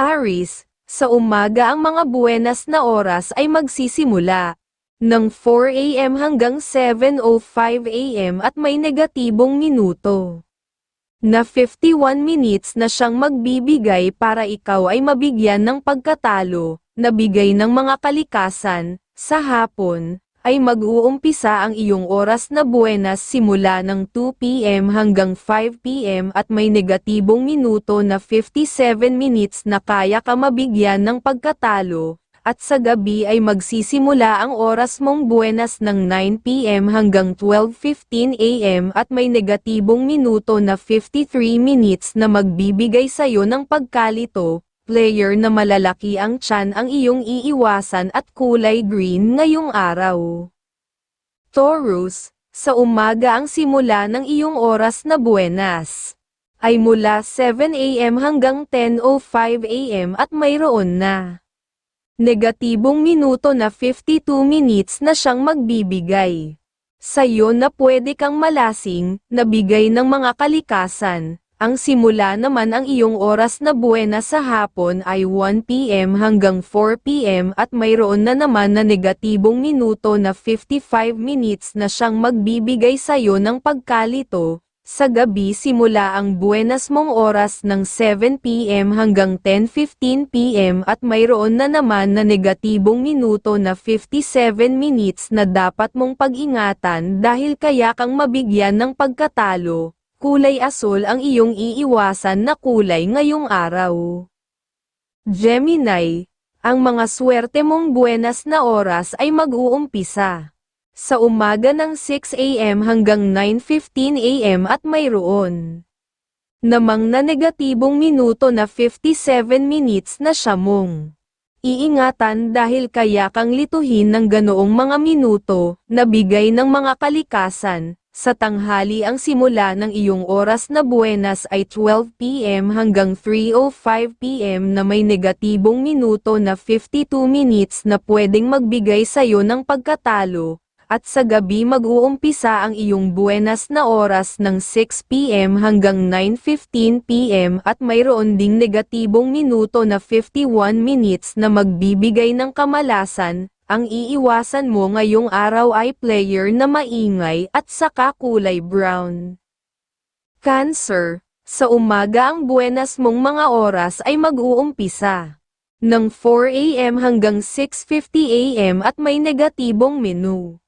Aris, sa umaga ang mga buenas na oras ay magsisimula ng 4 a.m. hanggang 7.05 a.m. at may negatibong minuto na 51 minutes na siyang magbibigay para ikaw ay mabigyan ng pagkatalo, na bigay ng mga kalikasan, sa hapon, ay mag-uumpisa ang iyong oras na buenas simula ng 2pm hanggang 5pm at may negatibong minuto na 57 minutes na kaya ka mabigyan ng pagkatalo, at sa gabi ay magsisimula ang oras mong buenas ng 9pm hanggang 12.15am at may negatibong minuto na 53 minutes na magbibigay sa'yo ng pagkalito, player na malalaki ang tiyan ang iyong iiwasan at kulay green ngayong araw. Taurus, sa umaga ang simula ng iyong oras na buenas ay mula 7am hanggang 10.05am at mayroon na negatibong minuto na 52 minutes na siyang magbibigay. Sa'yo na pwede kang malasing, nabigay ng mga kalikasan, ang simula naman ang iyong oras na buwena sa hapon ay 1pm hanggang 4pm at mayroon na naman na negatibong minuto na 55 minutes na siyang magbibigay sa'yo ng pagkalito, sa gabi simula ang buenas mong oras ng 7pm hanggang 10.15pm at mayroon na naman na negatibong minuto na 57 minutes na dapat mong pag-ingatan dahil kaya kang mabigyan ng pagkatalo, kulay asul ang iyong iiwasan na kulay ngayong araw. Gemini, ang mga swerte mong buenas na oras ay mag-uumpisa sa umaga ng 6 a.m. hanggang 9.15 a.m. at mayroon namang na negatibong minuto na 57 minutes na siya mong iingatan dahil kaya kang lituhin ng ganoong mga minuto na bigay ng mga kalikasan. Sa tanghali ang simula ng iyong oras na buenas ay 12pm hanggang 3.05pm na may negatibong minuto na 52 minutes na pwedeng magbigay sa'yo ng pagkatalo, at sa gabi mag-uumpisa ang iyong buenas na oras ng 6pm hanggang 9.15pm at mayroon ding negatibong minuto na 51 minutes na magbibigay ng kamalasan, ang iiwasan mo ngayong araw ay player na maingay at saka kulay brown. Cancer, sa umaga ang buenas mong mga oras ay mag-uumpisa. Ng 4am hanggang 6.50am at may negatibong menu.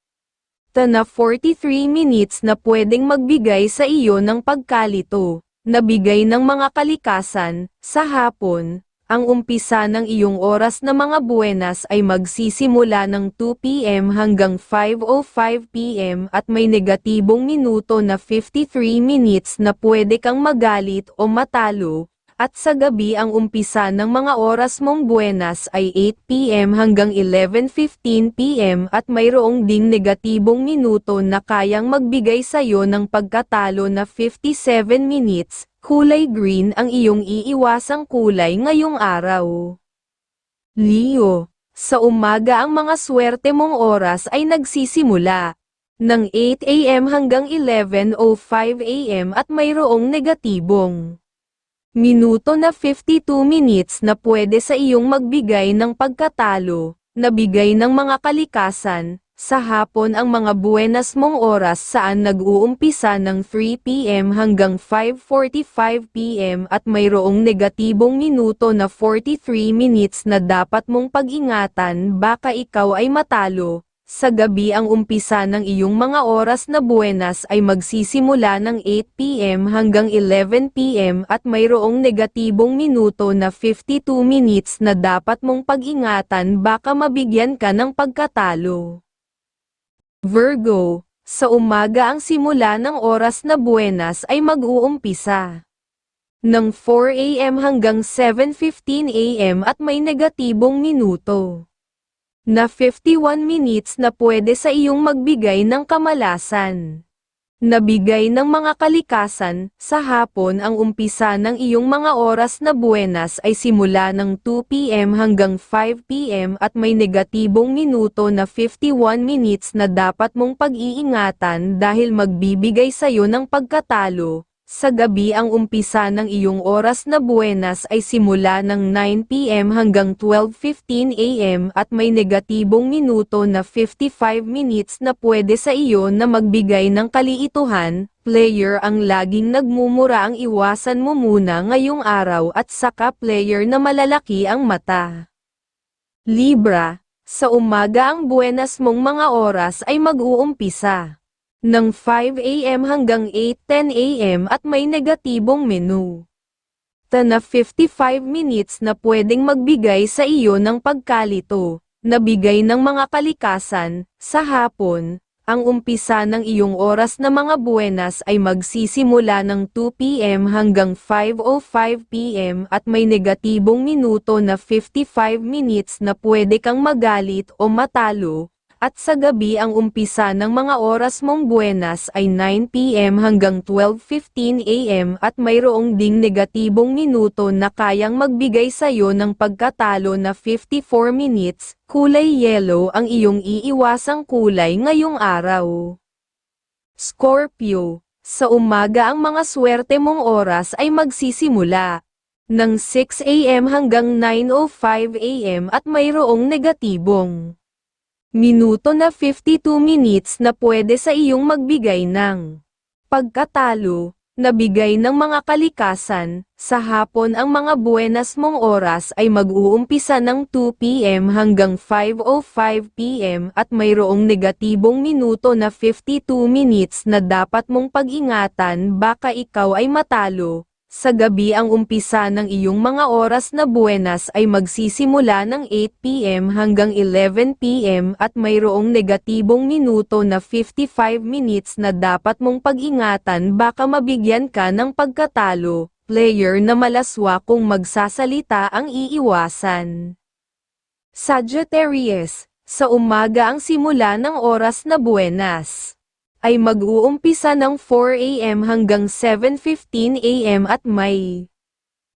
Ta na 43 minutes na pwedeng magbigay sa iyo ng pagkalito, nabigay ng mga kalikasan, sa hapon, ang umpisa ng iyong oras na mga buenas ay magsisimula ng 2pm hanggang 5.05pm at may negatibong minuto na 53 minutes na pwede kang magalit o matalo, at sa gabi ang umpisa ng mga oras mong buenas ay 8pm hanggang 11.15pm at mayroong ding negatibong minuto na kayang magbigay sa'yo ng pagkatalo na 57 minutes, kulay green ang iyong iiwasang kulay ngayong araw. Leo, sa umaga ang mga swerte mong oras ay nagsisimula ng 8am hanggang 11.05am at mayroong negatibong Minuto na 52 minutes na pwede sa iyong magbigay ng pagkatalo, nabigay ng mga kalikasan, sa hapon ang mga buenas mong oras saan nag-uumpisa ng 3pm hanggang 5.45pm at mayroong negatibong minuto na 43 minutes na dapat mong pag-ingatan baka ikaw ay matalo, sa gabi ang umpisa ng iyong mga oras na buenas ay magsisimula ng 8pm hanggang 11pm at mayroong negatibong minuto na 52 minutes na dapat mong pag-ingatan baka mabigyan ka ng pagkatalo. Virgo, sa umaga ang simula ng oras na buenas ay mag-uumpisa ng 4am hanggang 7.15am at may negatibong minuto na 51 minutes na pwede sa iyong magbigay ng kamalasan. Nabigay ng mga kalikasan, sa hapon ang umpisa ng iyong mga oras na buenas ay simula ng 2pm hanggang 5pm at may negatibong minuto na 51 minutes na dapat mong pag-iingatan dahil magbibigay sa iyo ng pagkatalo, Sa gabi ang umpisa ng iyong oras na buenas ay simula ng 9pm hanggang 12.15 am at may negatibong minuto na 55 minutes na pwede sa iyo na magbigay ng kaliituhan, player ang laging nagmumura ang iwasan mo muna ngayong araw at saka player na malalaki ang mata. Libra, sa umaga ang buenas mong mga oras ay mag-uumpisa ng 5 a.m. hanggang 8.10 a.m. at may negatibong menu. Ta na 55 minutes na pwedeng magbigay sa iyo ng pagkalito, na bigay ng mga kalikasan, sa hapon, ang umpisa ng iyong oras na mga buenas ay magsisimula ng 2 p.m. hanggang 5.05 p.m. at may negatibong minuto na 55 minutes na pwede kang magalit o matalo, at sa gabi ang umpisa ng mga oras mong buenas ay 9pm hanggang 12.15am at mayroong ding negatibong minuto na kayang magbigay sayo ng pagkatalo na 54 minutes, kulay yellow ang iyong iiwasang kulay ngayong araw. Scorpio, sa umaga ang mga swerte mong oras ay magsisimula ng 6am hanggang 9.05am at mayroong negatibong minuto na 52 minutes na pwede sa iyong magbigay ng pagkatalo, nabigay ng mga kalikasan, sa hapon ang mga buenas mong oras ay mag-uumpisa ng 2pm hanggang 5.05pm at mayroong negatibong minuto na 52 minutes na dapat mong pag-ingatan. Baka ikaw ay matalo, sa gabi ang umpisa ng iyong mga oras na buenas ay magsisimula ng 8pm hanggang 11pm at mayroong negatibong minuto na 55 minutes na dapat mong pag-ingatan baka mabigyan ka ng pagkatalo, player na malaswa kung magsasalita ang iiwasan. Sagittarius, sa umaga ang simula ng oras na buenas ay mag-uumpisa ng 4am hanggang 7.15am at may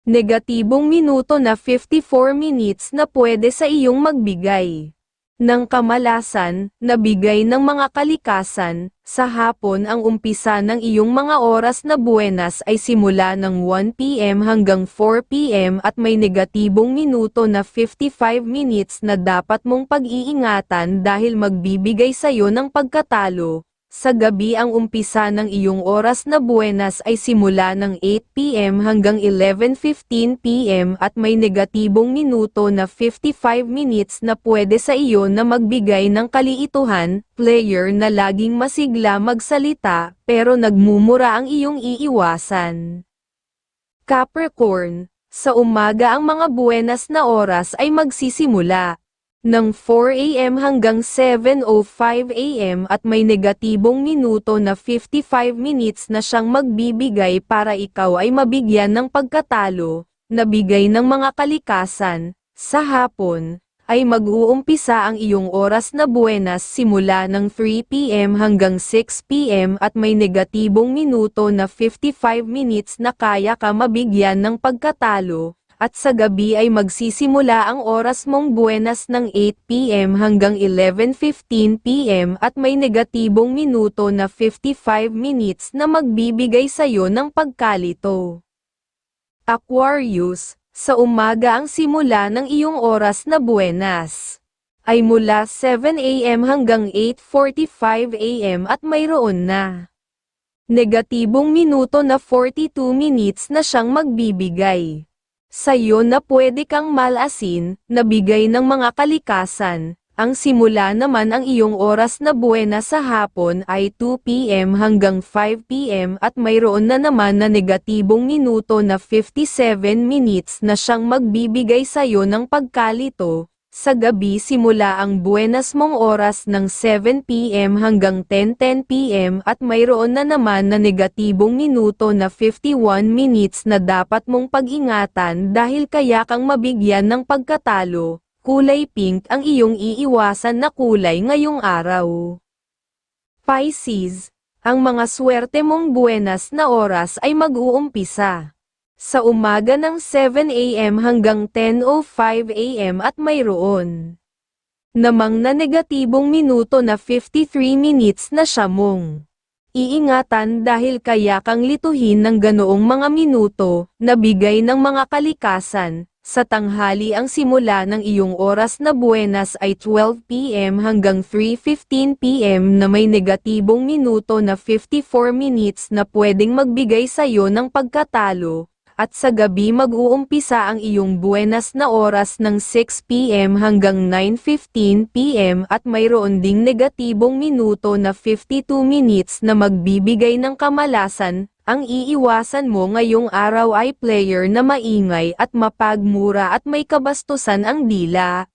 negatibong minuto na 54 minutes na pwede sa iyong magbigay ng kamalasan, na bigay ng mga kalikasan, sa hapon ang umpisa ng iyong mga oras na buenas ay simula ng 1pm hanggang 4pm at may negatibong minuto na 55 minutes na dapat mong pag-iingatan dahil magbibigay sa iyo ng pagkatalo, sa gabi ang umpisa ng iyong oras na buenas ay simula ng 8pm hanggang 11.15pm at may negatibong minuto na 55 minutes na pwede sa iyo na magbigay ng kaliituhan, player na laging masigla magsalita pero nagmumura ang iyong iiwasan. Capricorn, sa umaga ang mga buenas na oras ay magsisimula ng 4am hanggang 7.05am at may negatibong minuto na 55 minutes na siyang magbibigay para ikaw ay mabigyan ng pagkatalo, nabigay ng mga kalikasan, sa hapon, ay mag-uumpisa ang iyong oras na buenas simula ng 3pm hanggang 6pm at may negatibong minuto na 55 minutes na kaya ka mabigyan ng pagkatalo, at sa gabi ay magsisimula ang oras mong buenas ng 8pm hanggang 11.15pm at may negatibong minuto na 55 minutes na magbibigay sayo ng pagkalito. Aquarius, sa umaga ang simula ng iyong oras na buenas. Ay mula 7am hanggang 8.45am at mayroon na. Negatibong minuto na 42 minutes na siyang magbibigay Sa'yo na pwede kang malasin, nabigay ng mga kalikasan, ang simula naman ang iyong oras na buwena sa hapon ay 2pm hanggang 5pm at mayroon na naman na negatibong minuto na 57 minutes na siyang magbibigay sa'yo ng pagkalito, sa gabi simula ang buenas mong oras ng 7pm hanggang 10.10pm at mayroon na naman na negatibong minuto na 51 minutes na dapat mong pag-ingatan dahil kaya kang mabigyan ng pagkatalo, kulay pink ang iyong iiwasan na kulay ngayong araw. Pisces, ang mga swerte mong buenas na oras ay mag-uumpisa sa umaga ng 7am hanggang 10.05am at mayroon namang na negatibong minuto na 53 minutes na siya mong iingatan dahil kaya kang lituhin ng ganoong mga minuto, na bigay ng mga kalikasan. Sa tanghali ang simula ng iyong oras na buenas ay 12pm hanggang 3.15pm na may negatibong minuto na 54 minutes na pwedeng magbigay sa'yo ng pagkatalo at sa gabi mag-uumpisa ang iyong buenas na oras ng 6pm hanggang 9.15pm at mayroon ding negatibong minuto na 52 minutes na magbibigay ng kamalasan, ang iiwasan mo ngayong araw ay player na maingay at mapagmura at may kabastusan ang dila.